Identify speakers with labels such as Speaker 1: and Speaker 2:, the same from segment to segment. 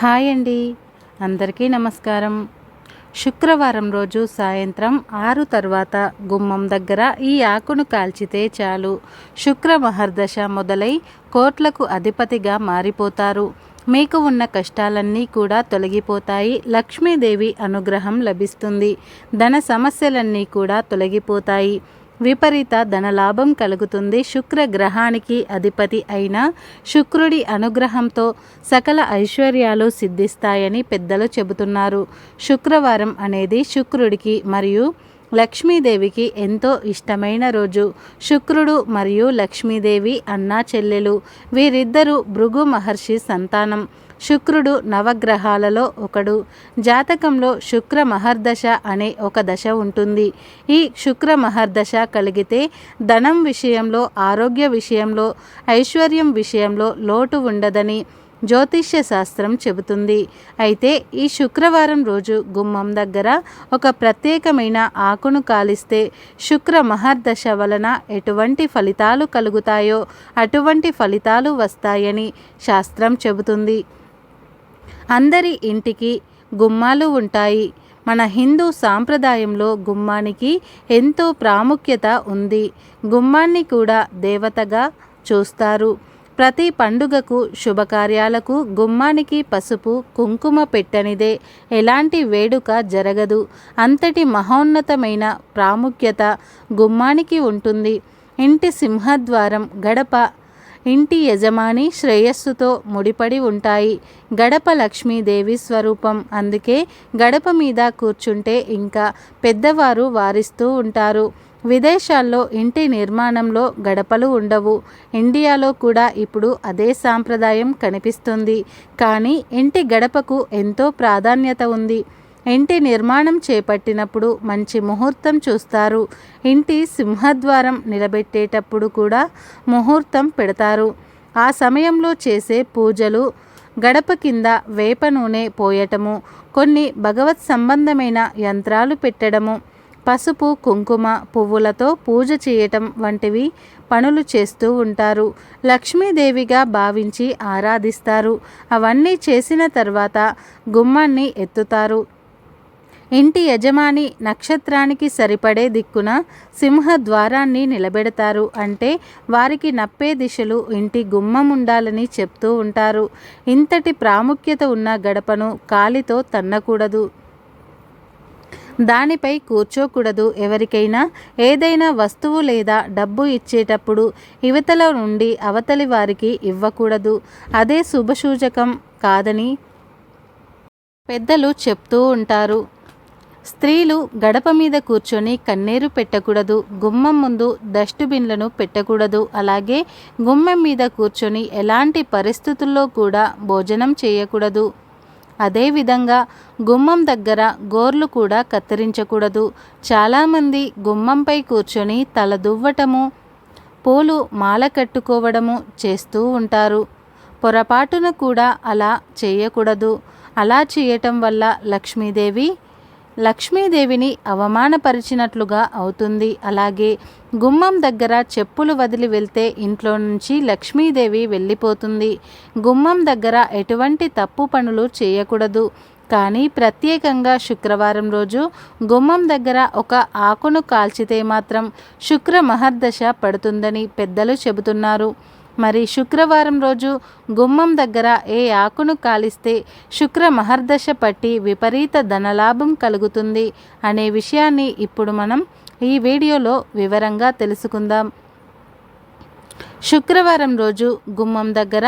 Speaker 1: Hi అండి. అందరికీ నమస్కారం. శుక్రవారం రోజు సాయంత్రం ఆరు తర్వాత గుమ్మం దగ్గర ఈ ఆకును కాల్చితే చాలు. శుక్ర మహర్దశ మొదలై కోట్లకు అధిపతిగా మారిపోతారు. మీకు ఉన్న కష్టాలన్నీ కూడా తొలగిపోతాయి. లక్ష్మీదేవి అనుగ్రహం లభిస్తుంది. ధన సమస్యలన్నీ కూడా తొలగిపోతాయి. విపరీత ధనలాభం కలుగుతుంది శుక్ర గ్రహానికి అధిపతి అయిన శుక్రుడి అనుగ్రహంతో సకల ఐశ్వర్యాలు సిద్ధిస్తాయని పెద్దలు చెబుతున్నారు. శుక్రవారం అనేది శుక్రుడికి మరియు లక్ష్మీదేవికి ఎంతో ఇష్టమైన రోజు. శుక్రుడు మరియు లక్ష్మీదేవి అన్నా చెల్లెలు. వీరిద్దరూ భృగు మహర్షి సంతానం. శుక్రుడు నవగ్రహాలలో ఒకడు. జాతకంలో శుక్ర మహర్దశ అనే ఒక దశ ఉంటుంది. ఈ శుక్ర మహర్దశ కలిగితే ధనం విషయంలో ఆరోగ్య విషయంలో ఐశ్వర్యం విషయంలో లోటు ఉండదని జ్యోతిష్య శాస్త్రం చెబుతుంది. అయితే ఈ శుక్రవారం రోజు గుమ్మం దగ్గర ఒక ప్రత్యేకమైన ఆకును కాలిస్తే శుక్ర మహర్దశ వలన ఎటువంటి ఫలితాలు కలుగుతాయో అటువంటి ఫలితాలు వస్తాయని శాస్త్రం చెబుతుంది. అందరి ఇంటికి గుమ్మాలు ఉంటాయి. మన హిందూ సాంప్రదాయంలో గుమ్మానికి ఎంతో ప్రాముఖ్యత ఉంది. గుమ్మాన్ని కూడా దేవతగా చూస్తారు. ప్రతి పండుగకు శుభకార్యాలకు గుమ్మానికి పసుపు కుంకుమ పెట్టనిదే. ఎలాంటి వేడుక జరగదు. అంతటి మహోన్నతమైన ప్రాముఖ్యత గుమ్మానికి ఉంటుంది. ఇంటి సింహద్వారం గడప. ఇంటి యజమాని శ్రేయస్సుతో ముడిపడి ఉంటాయి. గడప లక్ష్మీదేవి స్వరూపం. అందుకే గడప మీద కూర్చుంటే ఇంకా పెద్దవారు వారిస్తూ ఉంటారు. విదేశాల్లో ఇంటి నిర్మాణంలో గడపలు ఉండవు. ఇండియాలో కూడా ఇప్పుడు అదే సాంప్రదాయం కనిపిస్తుంది. కానీ ఇంటి గడపకు ఎంతో ప్రాధాన్యత ఉంది. ఇంటి నిర్మాణం చేపట్టినప్పుడు మంచి ముహూర్తం చూస్తారు. ఇంటి సింహద్వారం నిలబెట్టేటప్పుడు కూడా ముహూర్తం పెడతారు. ఆ సమయంలో చేసే పూజలు గడప కింద వేప నూనె పోయటము కొన్ని భగవత్ సంబంధమైన యంత్రాలు పెట్టడము పసుపు కుంకుమ పువ్వులతో పూజ చేయటం వంటివి పనులు చేస్తూ ఉంటారు. లక్ష్మీదేవిగా భావించి ఆరాధిస్తారు. అవన్నీ చేసిన తర్వాత గుమ్మాన్ని ఎత్తుతారు. ఇంటి యజమాని నక్షత్రానికి సరిపడే దిక్కున సింహ ద్వారాన్ని నిలబెడతారు. అంటే వారికి నప్పే దిశలు ఇంటి గుమ్మం ఉండాలని చెప్తూ ఉంటారు. ఇంతటి ప్రాముఖ్యత ఉన్న గడపను కాలితో తన్నకూడదు. దానిపై కూర్చోకూడదు ఎవరికైనా. ఏదైనా వస్తువు లేదా డబ్బు ఇచ్చేటప్పుడు యువతల నుండి అవతలి వారికి ఇవ్వకూడదు. అదే శుభసూచకం కాదని పెద్దలు చెప్తూ ఉంటారు. స్త్రీలు గడప మీద కూర్చొని కన్నీరు పెట్టకూడదు. గుమ్మం ముందు డస్ట్బిన్లను పెట్టకూడదు. అలాగే గుమ్మం మీద కూర్చొని ఎలాంటి పరిస్థితుల్లో కూడా భోజనం చేయకూడదు. అదేవిధంగా గుమ్మం దగ్గర గోర్లు కూడా కత్తిరించకూడదు. చాలామంది గుమ్మంపై కూర్చొని తల దువ్వటము పూలు మాల కట్టుకోవడము చేస్తూ ఉంటారు. పొరపాటున కూడా అలా చేయకూడదు. అలా చేయటం వల్ల లక్ష్మీదేవి లక్ష్మీదేవిని అవమానపరిచినట్లుగా అవుతుంది. అలాగే గుమ్మం దగ్గర చెప్పులు వదిలి వెళ్తే ఇంట్లో నుంచి లక్ష్మీదేవి వెళ్ళిపోతుంది. గుమ్మం దగ్గర ఎటువంటి తప్పు పనులు చేయకూడదు. కానీ ప్రత్యేకంగా శుక్రవారం రోజు గుమ్మం దగ్గర ఒక ఆకును కాల్చితే మాత్రం శుక్ర మహర్దశ పడుతుందని పెద్దలు చెబుతున్నారు. మరి శుక్రవారం రోజు గుమ్మం దగ్గర ఏ ఆకును కాలిస్తే శుక్ర మహర్దశ పట్టి విపరీత ధనలాభం కలుగుతుంది అనే విషయాన్ని ఇప్పుడు మనం ఈ వీడియోలో వివరంగా తెలుసుకుందాం. శుక్రవారం రోజు గుమ్మం దగ్గర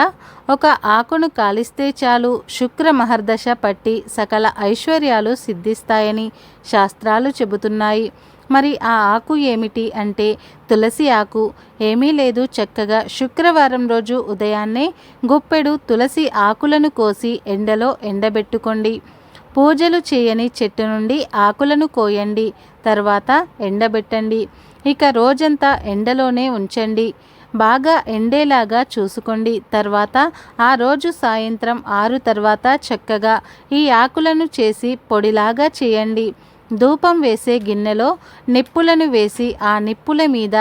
Speaker 1: ఒక ఆకును కాలిస్తే చాలు శుక్ర మహర్దశ పట్టి సకల ఐశ్వర్యాలు సిద్ధిస్తాయని శాస్త్రాలు చెబుతున్నాయి. మరి ఆ ఆకు ఏమిటి అంటే తులసి ఆకు. ఏమీ లేదు చక్కగా శుక్రవారం రోజు ఉదయాన్నే గుప్పెడు తులసి ఆకులను కోసి ఎండలో ఎండబెట్టుకోండి. పూజలు చేయని చెట్టు నుండి ఆకులను కోయండి తర్వాత ఎండబెట్టండి. ఇక రోజంతా ఎండలోనే ఉంచండి. బాగా ఎండేలాగా చూసుకోండి. తర్వాత ఆ రోజు సాయంత్రం ఆరు తర్వాత చక్కగా ఈ ఆకులను చేసి పొడిలాగా చేయండి. ధూపం వేసే గిన్నెలో నిప్పులను వేసి ఆ నిప్పుల మీద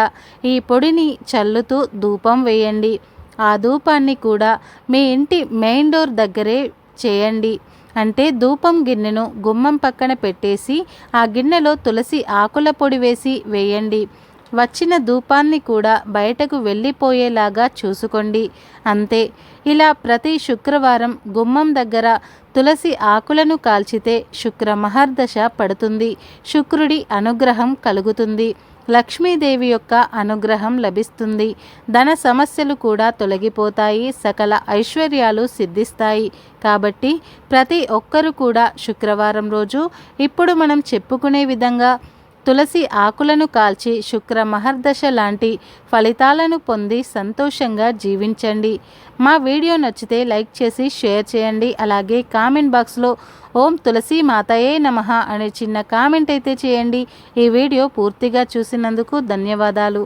Speaker 1: ఈ పొడిని చల్లుతూ ధూపం వేయండి. ఆ ధూపాన్ని కూడా మీ ఇంటి మెయిన్ డోర్ దగ్గరే చేయండి. అంటే ధూపం గిన్నెను గుమ్మం పక్కన పెట్టేసి ఆ గిన్నెలో తులసి ఆకుల పొడి వేసి వేయండి. వచ్చిన ధూపాన్ని కూడా బయటకు వెళ్ళిపోయేలాగా చూసుకోండి. అంతే. ఇలా ప్రతి శుక్రవారం గుమ్మం దగ్గర తులసి ఆకులను కాల్చితే శుక్ర మహర్దశ పడుతుంది. శుక్రుడి అనుగ్రహం కలుగుతుంది. లక్ష్మీదేవి యొక్క అనుగ్రహం లభిస్తుంది. ధన సమస్యలు కూడా తొలగిపోతాయి. సకల ఐశ్వర్యాలు సిద్ధిస్తాయి. కాబట్టి ప్రతి ఒక్కరు కూడా శుక్రవారం రోజు ఇప్పుడు మనం చెప్పుకునే విధంగా తులసి ఆకులను కాల్చి శుక్ర మహర్దశ లాంటి ఫలితాలను పొంది సంతోషంగా జీవించండి. మా వీడియో నచ్చితే లైక్ చేసి షేర్ చేయండి. అలాగే కామెంట్ బాక్స్లో ఓం తులసి మాతయే నమ అనే చిన్న కామెంట్ అయితే చేయండి. ఈ వీడియో పూర్తిగా చూసినందుకు ధన్యవాదాలు.